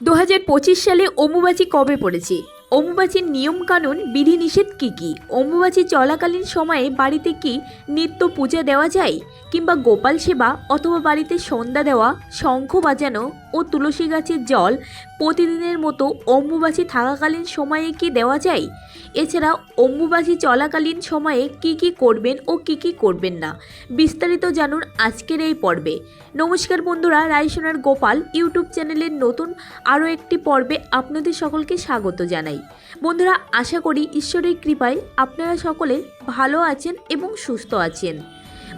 দু হাজার পঁচিশ সালে অমুবাচি কবে পড়েছে? অমুবাচির নিয়মকানুন বিধিনিষেধ কী কী? অম্বুবাচী চলাকালীন সময়ে বাড়িতে কি নিত্য পূজা দেওয়া যায়? কিংবা গোপাল সেবা অথবা বাড়িতে সন্ধ্যা দেওয়া, শঙ্খ বাজানো ও তুলসী গাছের জল প্রতিদিনের মতো অম্বুবাচী থাকাকালীন সময়ে কি দেওয়া যায়? এছাড়া অম্বুবাচী চলাকালীন সময়ে কি কি করবেন ও কি কি করবেন না? বিস্তারিত জানুন আজকের এই পর্বে। নমস্কার বন্ধুরা, রায়সোনার গোপাল ইউটিউব চ্যানেলের নতুন আরও একটি পর্বে আপনাদের সকলকে স্বাগত জানাই। বন্ধুরা, আশা করি ঈশ্বরের কৃপায় আপনারা সকলে ভালো আছেন এবং সুস্থ আছেন।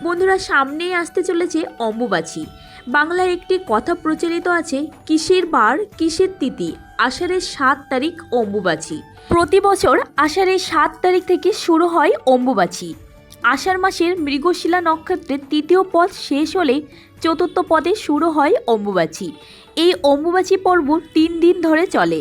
বন্ধুরা, সামনেই আসতে চলেছে অম্বুবাচী। বাংলায় একটি কথা প্রচলিত আছে, কিসের বার, কিসের তিথি? আষাঢ়ের সাত তারিখ অম্বুবাচী। প্রতি বছর আষাঢ়ের সাত তারিখ থেকে শুরু হয় অম্বুবাচী। আষাঢ় মাসের মৃগশিলা নক্ষত্রের তৃতীয় পদ শেষ হলে চতুর্থ পদে শুরু হয় অম্বুবাচী। এই অম্বুবাচী পর্ব তিন দিন ধরে চলে।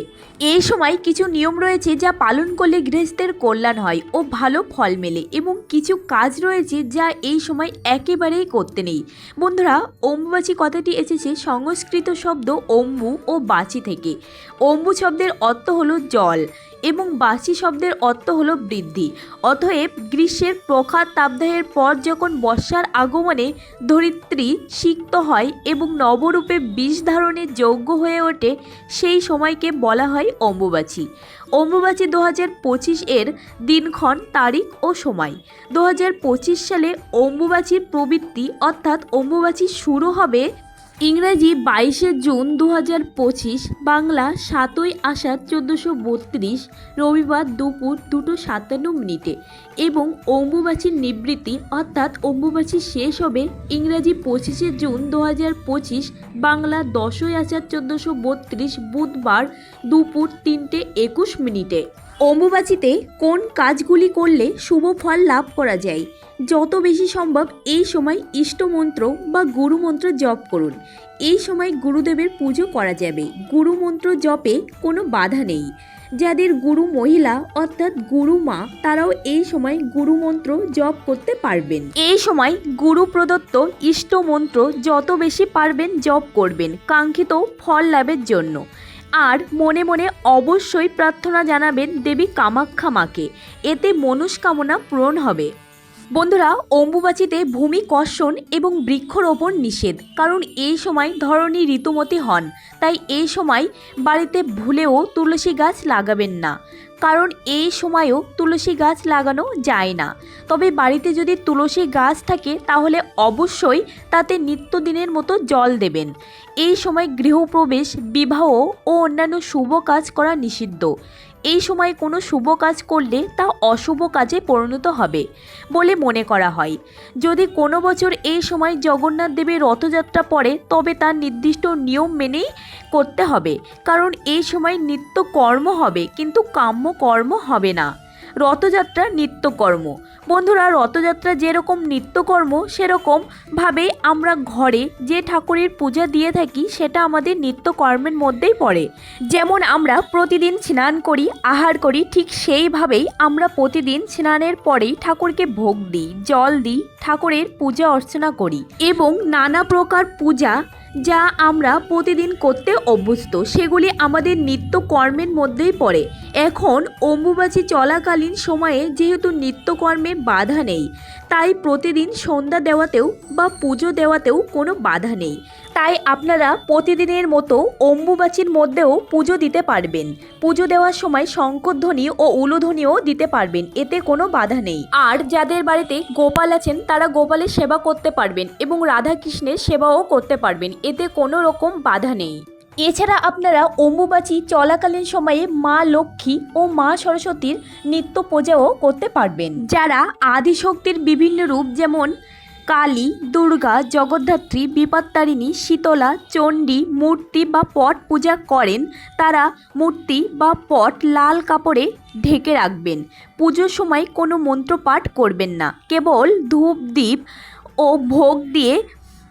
এই সময় কিছু নিয়ম রয়েছে যা পালন করলে গৃহস্থের কল্যাণ হয় ও ভালো ফল মেলে এবং কিছু কাজ রয়েছে যা এই সময় একেবারেই করতে নেই। বন্ধুরা, অম্বুবাচী কথাটি এসেছে সংস্কৃত শব্দ অম্বু ও বাচি থেকে। অম্বু শব্দের অর্থ হলো জল এবং বাচি শব্দের অর্থ হলো বৃদ্ধি। অতএব গ্রীষ্মের প্রখার তাপদাহের পর যখন বর্ষার আগমনে ধরিত্রী সিক্ত হয় এবং নবরূপে বিষ ধারণের যোগ্য হয়ে ওঠে সেই সময়কে বলা হয় অম্বুবাচী। অম্বুবাচী দু হাজার পঁচিশ এর দিনক্ষণ, তারিখ ও সময়। দু হাজার পঁচিশ সালে অম্বুবাচীর প্রবৃত্তি অর্থাৎ অম্বুবাচী শুরু হবে ইংরেজি বাইশে জুন দু হাজার পঁচিশ, বাংলা সাতই আষাঢ় চোদ্দোশো বত্রিশ, রবিবার দুপুর দুটো সাতান্ন মিনিটে এবং অম্বুবাচীর নিবৃত্তি অর্থাৎ অম্বুবাচী শেষ হবে ইংরেজি পঁচিশে জুন দু হাজার পঁচিশ, বাংলা দশই আষাঢ় চোদ্দোশো বত্রিশ বুধবার দুপুর তিনটে একুশ মিনিটে। অম্বুবাচীতে কোন কাজগুলি করলে শুভ ফল লাভ করা যায়? যত বেশি সম্ভব এই সময় ইষ্টমন্ত্র বা গুরুমন্ত্র জপ করুন। এই সময় গুরুদেবের পুজো করা যাবে। গুরুমন্ত্র জপে কোনো বাধা নেই। যাদের গুরু মহিলা অর্থাৎ গুরু মা, তারাও এই সময় গুরুমন্ত্র জপ করতে পারবেন। এই সময় গুরু প্রদত্ত ইষ্টমন্ত্র যত বেশি পারবেন জপ করবেন, কাঙ্ক্ষিত ফল লাভের জন্য। আর মনে মনে অবশ্যই প্রার্থনা জানাবেন দেবী কামাখ্যা মাকে। এতে মনস্কামনা পূরণ হবে। বন্ধুরা, অম্বুবাচীতে ভূমি কর্ষণ এবং বৃক্ষরোপণ নিষেধ, কারণ এই সময় ধরনী ঋতুমতি হন। তাই এই সময় বাড়িতে ভুলেও তুলসী গাছ লাগাবেন না, কারণ এই সময়ও তুলসী গাছ লাগানো যায় না। তবে বাড়িতে যদি তুলসী গাছ থাকে, তাহলে অবশ্যই তাতে নিত্যদিনের মতো জল দেবেন। এই সময় গৃহপ্রবেশ, বিবাহ ও অন্যান্য শুভ কাজ করা নিষিদ্ধ। এই সময় কোনো শুভ কাজ করলে তা অশুভ কাজে পরিণত হবে বলে মনে করা হয়। যদি কোনো বছর এই সময় জগন্নাথ দেবের রথযাত্রা পড়ে, তবে তার নির্দিষ্ট নিয়ম মেনেই করতে হবে। কারণ এই সময় নিত্য কর্ম হবে, কিন্তু কাম্য কর্ম হবে না। রথযাত্রা নিত্যকর্ম। বন্ধুরা, রথযাত্রা যেরকম নিত্যকর্ম, সেরকম ভাবে আমরা ঘরে যে ঠাকুরের পূজা দিয়ে থাকি, সেটা আমাদের নিত্যকর্মের মধ্যেই পড়ে। যেমন আমরা প্রতিদিন স্নান করি, আহার করি, ঠিক সেইভাবেই আমরা প্রতিদিন স্নানের পরেই ঠাকুরকে ভোগ দিই, জল দিই, ঠাকুরের পূজা অর্চনা করি এবং নানা প্রকার পূজা যা আমরা প্রতিদিন করতে অভ্যস্ত। সেগুলি আমাদের নিত্য কর্মের মধ্যেই পড়ে। এখন অম্বুবাচী চলাকালীন সময়ে যেহেতু নিত্যকর্মে বাধা নেই, তাই প্রতিদিন সন্ধ্যা দেওয়াতেও বা পুজো দেওয়াতেও কোনো বাধা নেই। তাই আপনারা প্রতিদিনের মতো অম্বুবাচীর মধ্যেও পুজো দিতে পারবেন। পুজো দেওয়ার সময় শঙ্করধ্বনি ও উলুধ্বনিও দিতে পারবেন, এতে কোনো বাধা নেই। আর যাদের বাড়িতে গোপাল আছেন, তারা গোপালের সেবা করতে পারবেন এবং রাধাকৃষ্ণের সেবাও করতে পারবেন, এতে কোনো রকম বাধা নেই। এছাড়া আপনারা অম্বুবাচী চলাকালীন সময়ে মা লক্ষ্মী ও মা সরস্বতীর নিত্য পূজাও করতে পারবেন। যারা আদিশক্তির বিভিন্ন রূপ, যেমন কালী, দুর্গা, জগদ্ধাত্রী, বিপত্তারিণী, শীতলা, চণ্ডী, মূর্তি বা পট পূজা করেন। তারা মূর্তি বা পট লাল কাপড়ে ঢেকে রাখবেন। পুজোর সময় কোনো মন্ত্রপাঠ করবেন না। কেবল ধূপ দ্বীপ ও ভোগ দিয়ে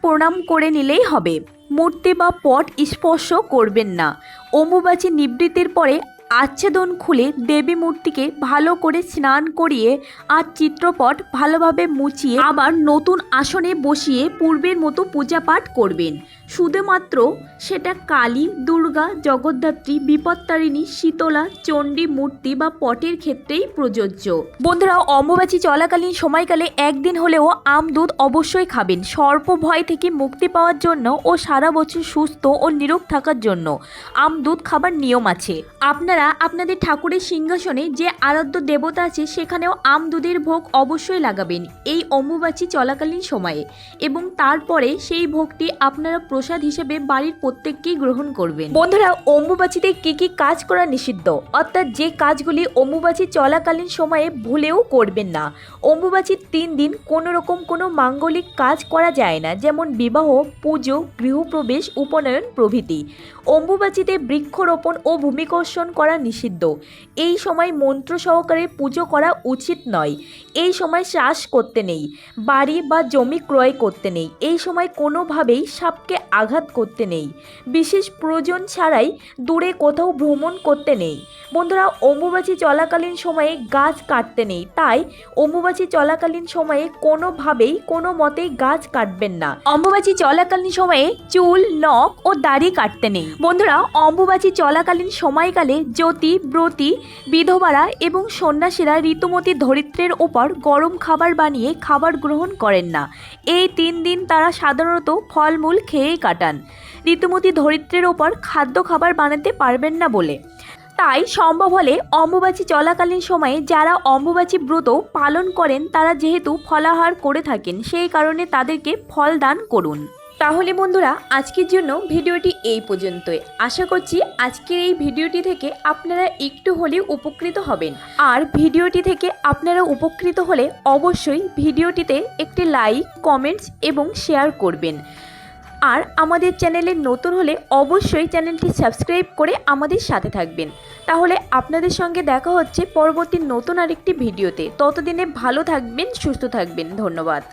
প্রণাম করে নিলেই হবে। মূর্তি বা পট স্পর্শ করবেন না। অম্বুবাচী নিবৃত্তির পরে আচ্ছাদন খুলে দেবী মূর্তিকে ভালো করে স্নান করিয়ে আর চিত্রপট ভালোভাবে মুছিয়ে আবার নতুন আসনে বসিয়ে পূর্বের মতো পূজা পাঠ করবেন। শুধুমাত্র সেটা কালী, দুর্গা, জগদ্ধাত্রী, বিপত্তারিণী, শীতলা, চণ্ডী মূর্তি বা পটের ক্ষেত্রেই প্রযোজ্য। বন্ধুরা, অম্বুবাচী চলাকালীন সময়কালে একদিন হলেও আম দুধ অবশ্যই খাবেন। সর্প ভয় থেকে মুক্তি পাওয়ার জন্য ও সারা বছর সুস্থ ও নিরোগ থাকার জন্য আম দুধ খাবার নিয়ম আছে। আপনারা আপনাদের ঠাকুরের সিংহাসনে যে আরাধ্য দেবতা আছে, সেখানেও আম দুধের ভোগ অবশ্যই লাগাবেন এই অম্বুবাচী চলাকালীন সময়ে। এবং তারপরে সেই ভোগটি আপনারা প্রসাদ হিসেবে বাড়ির প্রত্যেককেই গ্রহণ করবেন। বন্ধুরা, অম্বুবাচীতে কি কি কাজ করা নিষিদ্ধ? অর্থাৎ যে কাজগুলি অম্বুবাচী চলাকালীন সময়ে ভুলেও করবেন না। অম্বুবাচীর তিন দিন কোনো রকম কোনো মাঙ্গলিক কাজ করা যায় না, যেমন বিবাহ, পুজো, গৃহপ্রবেশ, উপনয়ন প্রভৃতি। অম্বুবাচীতে বৃক্ষরোপণ ও ভূমিকর্ষণ করা নিষিদ্ধ। এই সময় মন্ত্র সহকারে পুজো করা উচিত নয়। এই সময় চাষ করতে নেই। বাড়ি বা জমি ক্রয় করতে নেই। এই সময় কোনোভাবেই সাপকে আঘাত করতে নেই। বিশেষ প্রয়োজন ছাড়াই দূরে কোথাও ভ্রমণ করতে নেই। বন্ধুরা, অম্বুবাচী চলাকালীন সময়ে গাছ কাটতে নেই। তাই অম্বুবাচী চলাকালীন সময়ে কোনোভাবেই কোনো মতেই গাছ কাটবেন না। অম্বুবাচী চলাকালীন সময়ে চুল, নখ ও দাড়ি কাটতে নেই। বন্ধুরা, অম্বুবাচী চলাকালীন সময়কালে জ্যোতি, ব্রতী, বিধবারা এবং সন্ন্যাসীরা ঋতুমতী ধরিত্রের ওপর গরম খাবার বানিয়ে খাবার গ্রহণ করেন না। এই তিন দিন তারা সাধারণত ফলমূল খেয়েই কাটান। ঋতুমতী ধরিত্রের ওপর খাদ্য খাবার বানাতে পারবেন না বলে। তাই সম্ভব হলে অম্বুবাচী চলাকালীন সময়ে যারা অম্বুবাচী ব্রত পালন করেন তারা যেহেতু ফলাহার করে থাকেন, সেই কারণে তাদেরকে ফল দান করুন। তাহলে বন্ধুরা, আজকের জন্য ভিডিওটি এই পর্যন্তই। আশা করছি আজকের এই ভিডিওটি থেকে আপনারা একটু হলেও উপকৃত হবেন। আর ভিডিওটি থেকে আপনারা উপকৃত হলে অবশ্যই ভিডিওটিতে একটি লাইক, কমেন্টস এবং শেয়ার করবেন। আর আমাদের চ্যানেলে নতুন হলে অবশ্যই চ্যানেলটি সাবস্ক্রাইব করে আমাদের সাথে থাকবেন। তাহলে আপনাদের সঙ্গে দেখা হচ্ছে পরবর্তী নতুন আরেকটি ভিডিওতে। ততদিনে ভালো থাকবেন, সুস্থ থাকবেন। ধন্যবাদ।